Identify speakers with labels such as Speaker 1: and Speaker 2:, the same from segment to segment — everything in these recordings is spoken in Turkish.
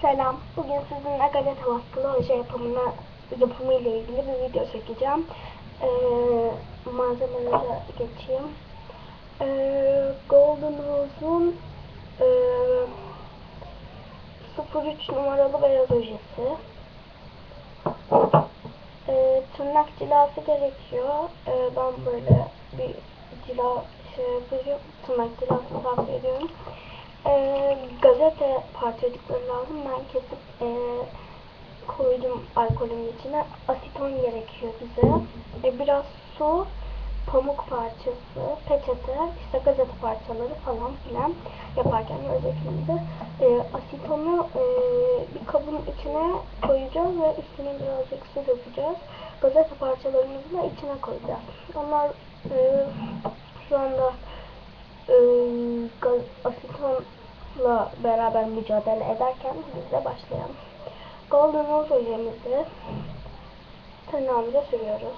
Speaker 1: Selam. Bugün sizinle gazete baskılı oje yapımına, yapımı ile ilgili bir video çekeceğim. Ee, malzemelere geçeyim. Ee, Golden Rose'un e, 03 numaralı beyaz ojesi. Ee, tırnak cilası gerekiyor. Ee, ben böyle bir cila şey yapacağım. Tırnak cilasını tavsiye ediyorum. Gazete parçacıkları lazım. Ben kesip e, koydum alkolün içine. Asiton gerekiyor bize. E, biraz su, pamuk parçası, peçete, işte gazete parçaları falan filan yaparken göreceksiniz. E, asitonu e, bir kabın içine koyacağız ve üstüne birazcık su dökeceğiz. Gazete parçalarımızı da içine koyacağız. Onlar e, şu anda e, gaz, beraber mücadele ederken biz başlayalım. Golden Rose ojemizi tırnağımıza sürüyoruz.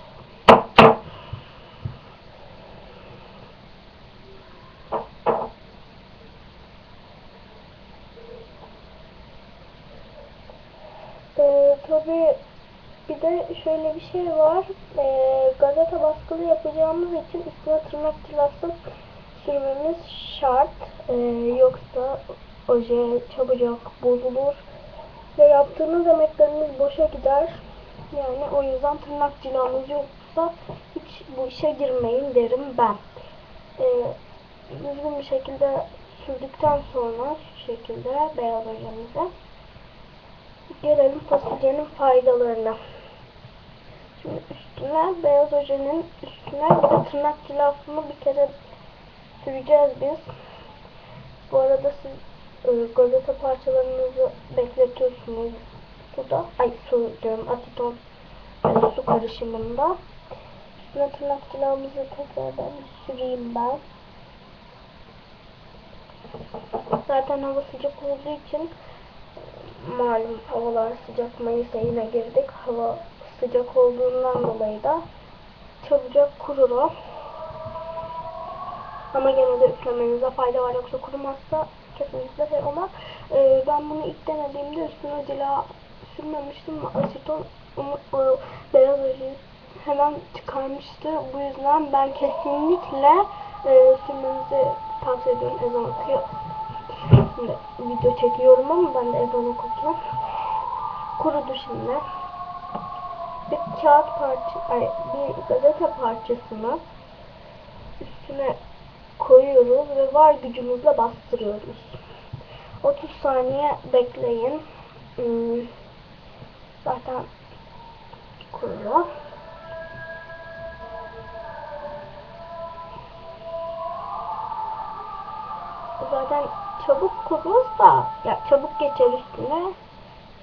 Speaker 1: Ee, tabii bir de şöyle bir şey var. Ee, gazete baskılı yapacağımız için üstüne tırnak cilası sürmemiz şart. Ee, yoksa oje çabucak bozulur ve yaptığınız emekleriniz boşa gider. Yani o yüzden tırnak cilamız yoksa hiç bu işe girmeyin derim ben. Ee, düzgün bir şekilde sürdükten sonra şu şekilde beyaz ojemize gelelim fasulyenin faydalarına. Şimdi üstüne beyaz ojenin üstüne bir de tırnak cilasını bir kere süreceğiz biz. Bu arada siz gazete parçalarınızı bekletiyorsunuz suda. Ay su diyorum asiton yani su karışımında. Üstüne tırnak cilamızı tekrardan süreyim ben. Zaten hava sıcak olduğu için malum havalar sıcak Mayıs ayına girdik. Hava sıcak olduğundan dolayı da çabucak kurur o. Ama gene de üflemenize fayda var. Yoksa kurumazsa kesinlikle şey olmaz. Ee, ben bunu ilk denediğimde üstüne cila sürmemiştim. Aseton o beyaz ojeyi hemen çıkarmıştı. Bu yüzden ben kesinlikle e, sürmenizi tavsiye ediyorum. Ezan okuyor. Şimdi video çekiyorum ama ben de ezan okudum. Kurudu şimdi. Bir kağıt parça, ay, bir gazete parçasını üstüne koyuyoruz ve var gücümüzle bastırıyoruz. 30 saniye bekleyin. Hmm, Zaten kurur. Zaten çabuk kurur da ya çabuk geçer üstüne.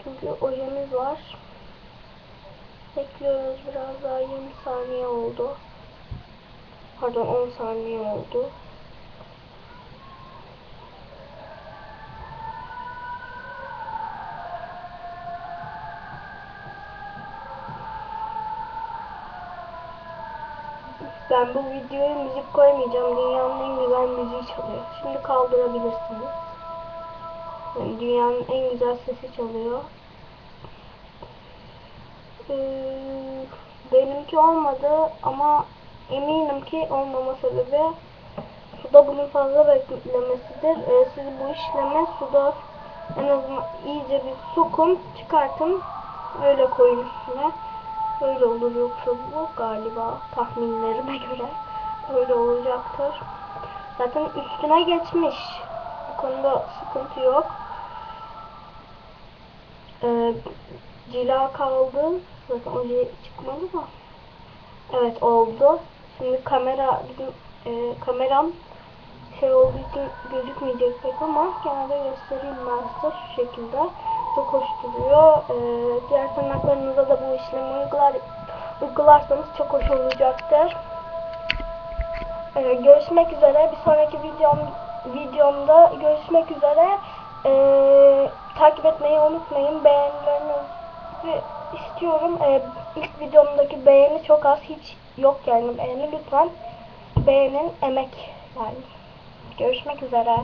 Speaker 1: Çünkü ojemiz var. Bekliyoruz biraz daha 20 saniye oldu. Pardon 10 saniye oldu. Ben bu videoya müzik koymayacağım. Dünyanın en güzel müziği çalıyor. Şimdi kaldırabilirsiniz. Yani dünyanın en güzel sesi çalıyor. Ee, benimki olmadı ama eminim ki olmama sebebi suda bunun fazla beklemesidir. Ee, siz bu işlemi suda en azından iyice bir sokun, çıkartın, öyle koyun üstüne. Öyle olur yoksa bu galiba tahminlerime göre öyle olacaktır. Zaten üstüne geçmiş. Bu konuda sıkıntı yok. Ee, cila kaldı. Zaten oje çıkmadı da. Evet oldu. Şimdi kamera bizim e, kameram şey olduğu için gözükmeyecek pek ama genelde göstereyim ben size şu şekilde. Çok hoş duruyor. Ee, diğer tırnaklarınıza da bu işlemi uygular, uygularsanız çok hoş olacaktır. Ee, görüşmek üzere. Bir sonraki videom, videomda görüşmek üzere. Ee, takip etmeyi unutmayın. Beğenilerinizi istiyorum. Ee, ilk videomdaki beğeni çok az. Hiç yok yani beğeni. Lütfen beğenin. Emek yani. Görüşmek üzere.